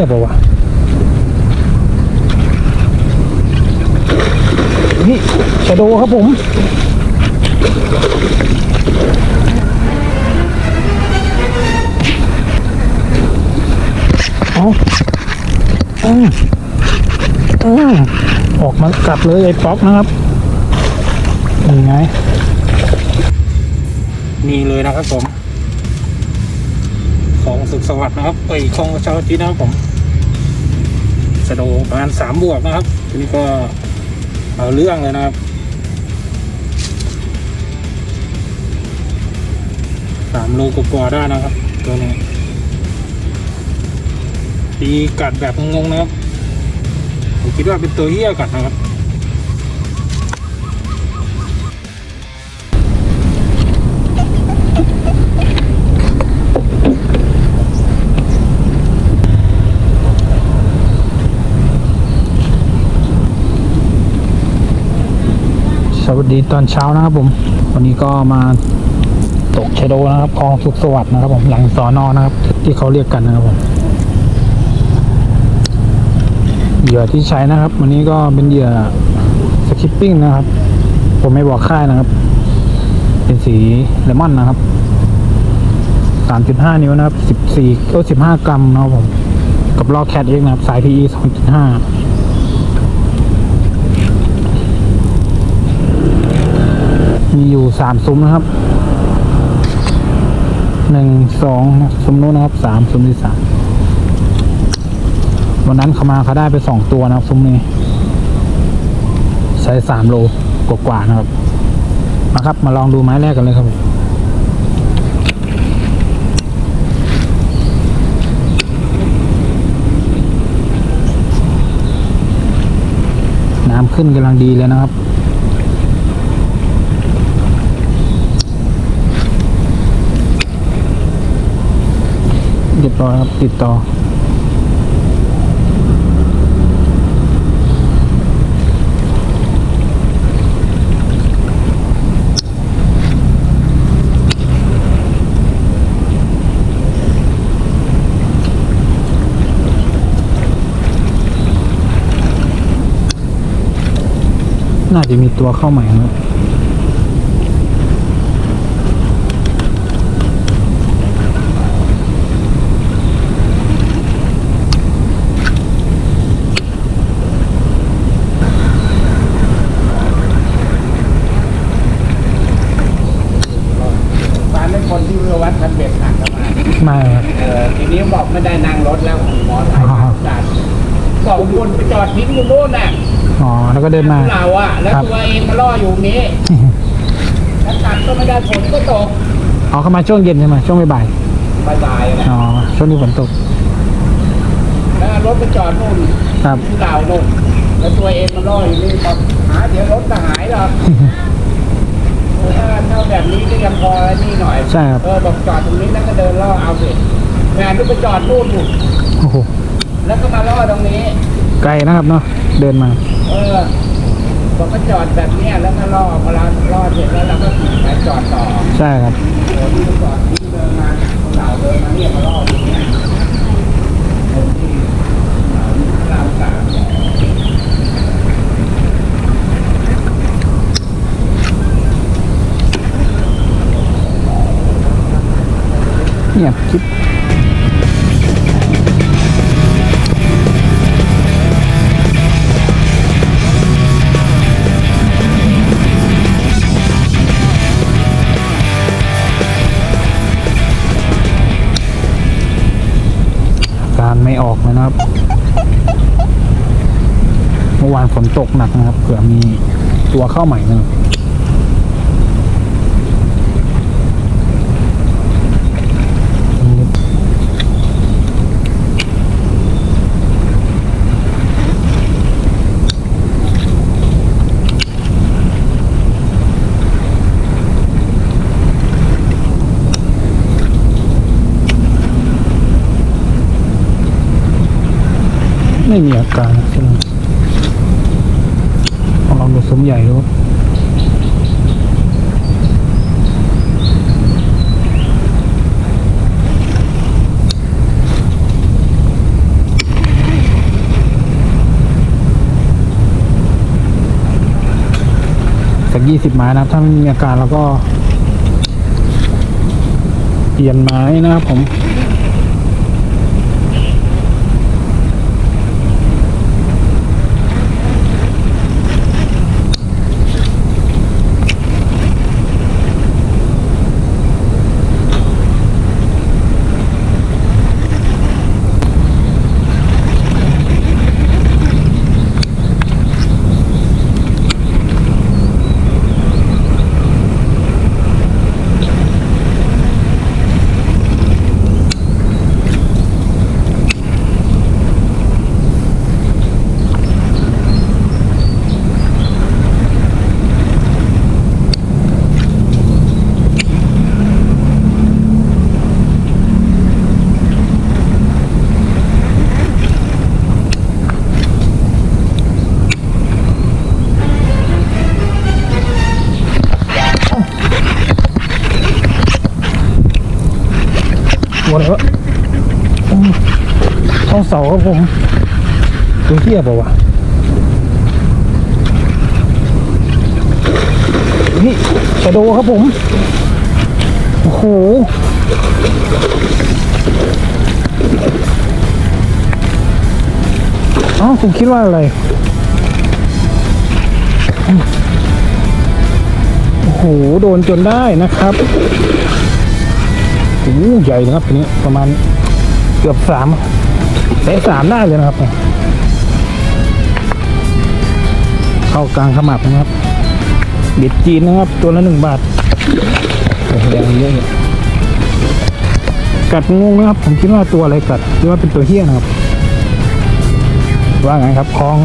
ยเปล่าวะนี่ชะโดครับผมเอาอาเอออกมากัดเลยไอ้ป๊อกนะครับนี่ไงนี่เลยนะครับผมของสุขสวัสดิ์นะครับเอ้ของเชาวจีนนะครับผม สะโดประมาณสามบวกนะครับทีนี้ก็เอาเรื่องเลยนะครับสามโลกว่าได้นะครับ ตัวนี้ตีกัดแบบงงๆนะครับผมคิดว่าเป็นตัวเหี้ยกัดนะครับ สวัสดีตอนเช้านะครับผม วันนี้ก็มาตกชโดนะครับคลองสุขสวัสดิ์นะครับผมหลังสอนอนะครับ ที่เขาเรียกกันนะครับผมเหยื่อที่ใช้นะครับ วันนี้ก็เป็นเหยื่อสคิปปิ้งนะครับ ผมไม่บอกค่ายนะครับ เป็นสีเลมอนนะครับ3.5นิ้วนะครับ14ก็15กรัมนะครับผม กับลอกแคทเอ็กนะครับ สาย PE 2.5 มีอยู่3ซุ้มนะครับ1 2ซุ้มนู้นนะครับ3ซุ้มที่3วันนั้นเขามาเขาได้ไปสองตัวนะครับซุ้มนี้ใช้สามโลกว่าๆนะครับ มาครับมาลองดูไม้แรกกันเลยครับน้ำขึ้นกำลังดีเลยนะครับ เรียบร้อยครับติดต่อ น่าจะมีตัวเข้าใหม่นะครับ ฟ้าเป็นคนที่เรือวัดพันเบ็ดหักกันมา ไม่ครับ เออทีนี้บอกไม่ได้นั่งรถแล้วหมอไทย อ๋อ จัดสองคนไปจอดทิ้งอยู่โน่นน่ะอ๋อ แล้วก็เดินมา เราอะแล้วครับ ตัวเองมาล่ออยู่นี้แล้วตัดก็ไม่ได้ผลก็ตกอ๋อเข้ามาช่วงเย็นใช่ไหมช่วงบ่ายบายบายนะๆอ๋อ ช่วงนี้ฝนตก แล้วรถไปจอดนู่นครับ ที่เราโน่นแล้วตัวเองมาล่ออยู่นี่บอกหาเดี๋ยวรถจะหายหรอกเออถ้าเท่าแบบนี้ก็ยังพอนี่หน่อยใช่ครับ เออบอกจอดตรงนี้แล้วก็เดินล่อเอาสิแม่ลูกไปจอดนู่นอยู่โอ้โห แล้วก็มาล่อตรงนี้ ไกลนะครับเนาะเดินมาเออบอกก็จอดแบบเนี้ยแล้วก็ล่อเวลาล่อเสร็จแล้วเราก็ไปจอดต่อใช่ครับโอ้ที่จอดที่เดินมาคนเหล่าเดินมาเนี่ยมาล่อตรงเนี้ยคนที่เหล่าสามเงียบคลิ นะครับ เมื่อวานฝนตกหนักนะครับ เผื่อมีตัวเข้าใหม่นะครับ ไม่มีอาการใช่ไหมลองดูซุ้มใหญ่ดูสักยี่สิบไม้นะถ้าไม่มีอาการแล้วก็ เปลี่ยนไม้นะครับผม เสาครับผมดูเทียบเปล่าวะนี่ชะโดครับผม โอ้โหอ้าผมคิดว่าอะไร โอ้โห โดนจนได้นะครับโอ้ใหญ่นะครับทีนี้ประมาณเกือบสาม เตะสามได้เลยนะครับ เข้ากลางขมับนะครับ บิดจีนนะครับ ตัวละหนึ่งบาทแรงเยอะเลยกัดงงนะครับ ผมคิดว่าตัวอะไรกัดคิดว่าเป็นตัวเฮี้ยนะครับ ว่าไงครับคลอง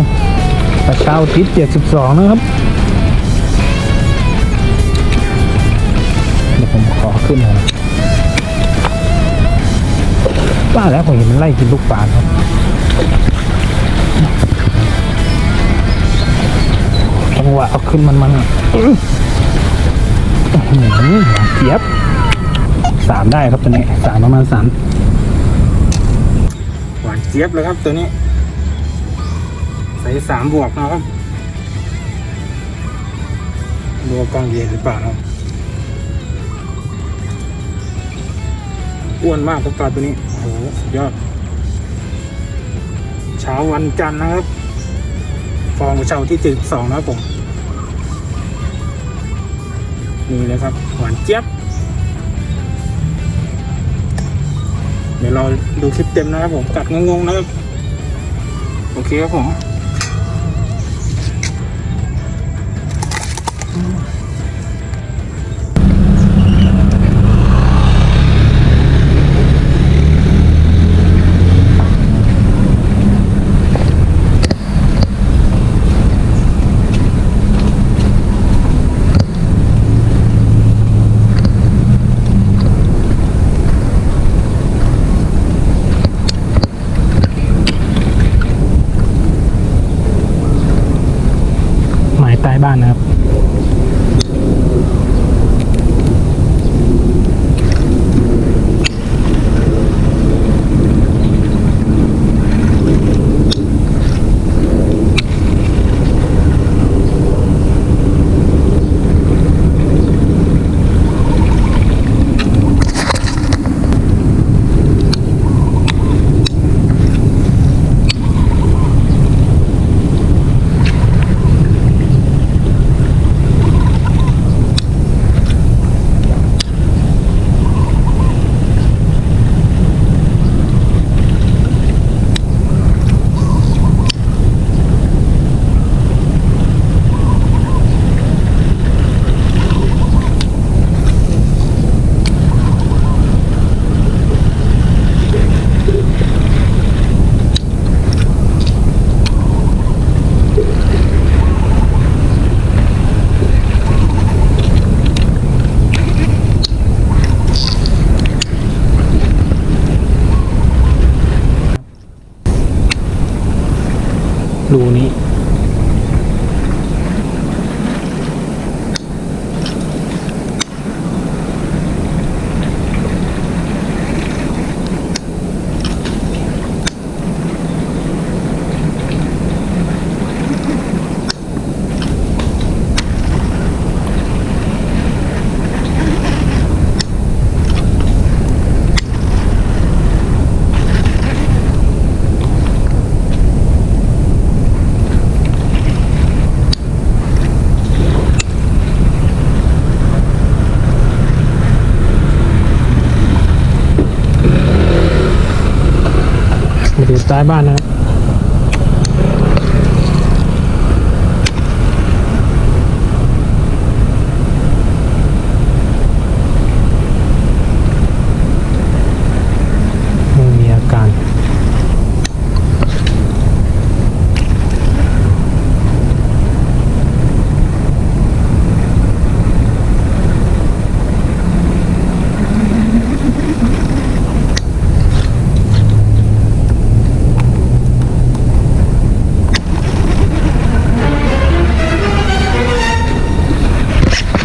ประชาอุทิศเจ็ดสิบสองนะครับเดี๋ยวผมขอขึ้นหน่อย ว่าแล้วผมเห็นมันไล่กินลูกปลาครับจังหวะเอาขึ้นมันมันเจี๊ยบสามได้ครับตัวนี้สามประมาณสามหวานเจี๊ยบเลยครับตัวนี้ ใส่สามบวกนะครับดูกล้องเย็นหรือเปล่าครับ อ้วนมากครับปลาตัวนี้โอ้โหยอดเช้าวันจันทร์นะครับ ฟองเช้าที่เจ็ดสองนะครับผมนี่เลยครับ หวานเจี๊ยบ เดี๋ยวเราดูคลิปเต็มนะครับผมกัดงงๆนะครับ โอเคครับผม บ้านนะครับ สไตล์บ้านนะครับ ไม่มีอาการ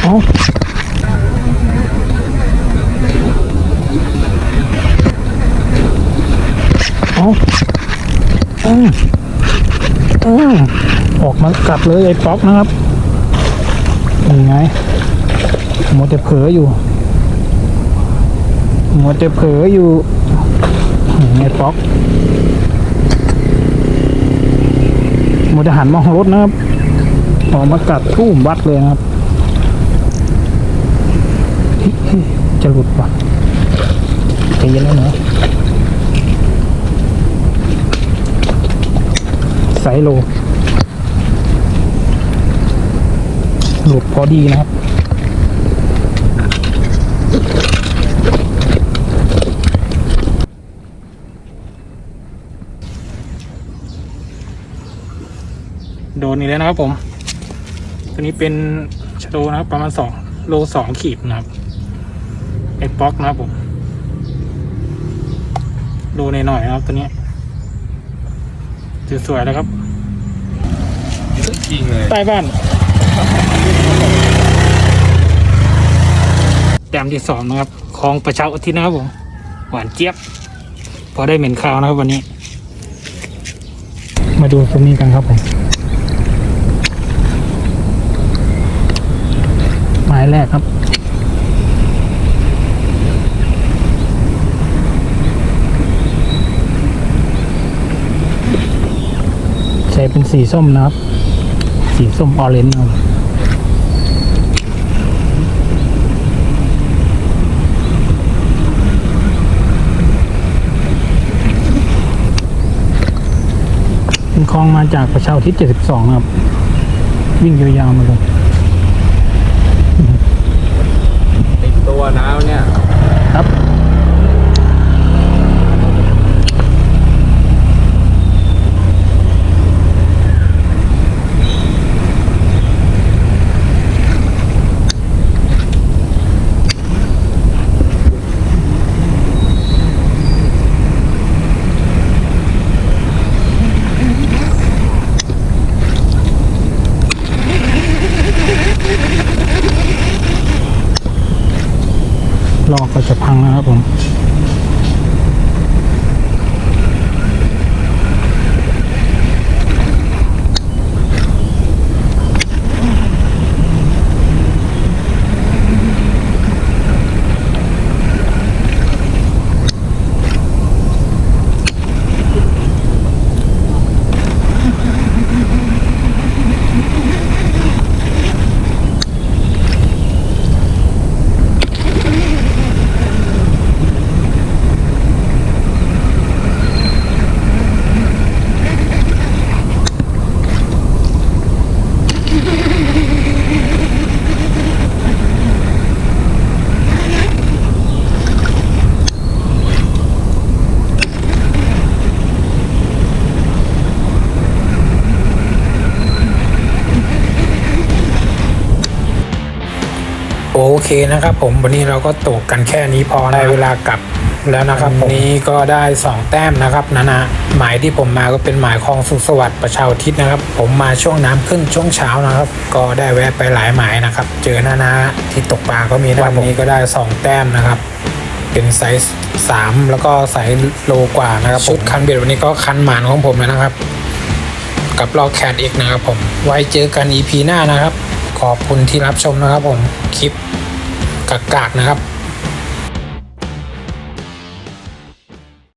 เอาเอาอืมอืมออก มากัดเลยไอ้ป๊อกนะครับยังไงมัวแต่เผลออยู่มัวแต่เผลออยู่ไอ้ป๊อกมัวแต่หันมองรถนะครับออกมากัดทุ่มวัดเลยนะครับจะหลุดป่ะใจเย็นแล้วเนาะไซโล หลุดพอดีนะครับ โดนอีกแล้วนะครับผม ตัวนี้เป็นชะโดนะครับ ประมาณสองโลสองขีดนะครับไอ้ป๊อกนะครับผมดูในหน่อยๆนะครับตัวเนี้ยสวยๆแล้วครับจริงเลยใต้บ้าน แต้มที่สองนะครับคลองประชาอุทิศนะครับผม หวานเจี๊ยบ พอได้เหม็นข้าวนะครับวันนี้ มาดูตรงนี้กันครับผมหมายแรกครับใช้เป็นสีส้มนะครับ สีส้มออเรนจ์นะครับเป็นคลองมาจากประชาอุทิศ72 นะครับ วิ่งยาวๆมาเลยติดตัวน้าวเนี่ย ครับ เคนะครับผมวันนี้เราก็ตกกันแค่นี้พอได้เวลากลับแล้วนะครับวันนี้ก็ได้ 2 แต้มนะครับนะนะหมายที่ผมมาก็เป็นหมายคลองสุขสวัสดิ์ประชาอุทิศนะครับ ผมมาช่วงน้ำขึ้นช่วงเช้านะครับ ก็ได้แวะไปหลายหมายนะครับ เจอนานาที่ตกปลาก็มีนะครับวันนี้ก็ได้ 2 แต้มนะครับ เป็นไซส์3แล้วก็ไซส์โลกว่านะครับชุดคันเบ็ดวันนี้ก็คันหมานของผมแล้วนะครับ กับลอกแคดเอกนะครับผมไว้เจอกัน EP หน้านะครับ ขอบคุณที่รับชมนะครับผมคลิป กากๆนะครับ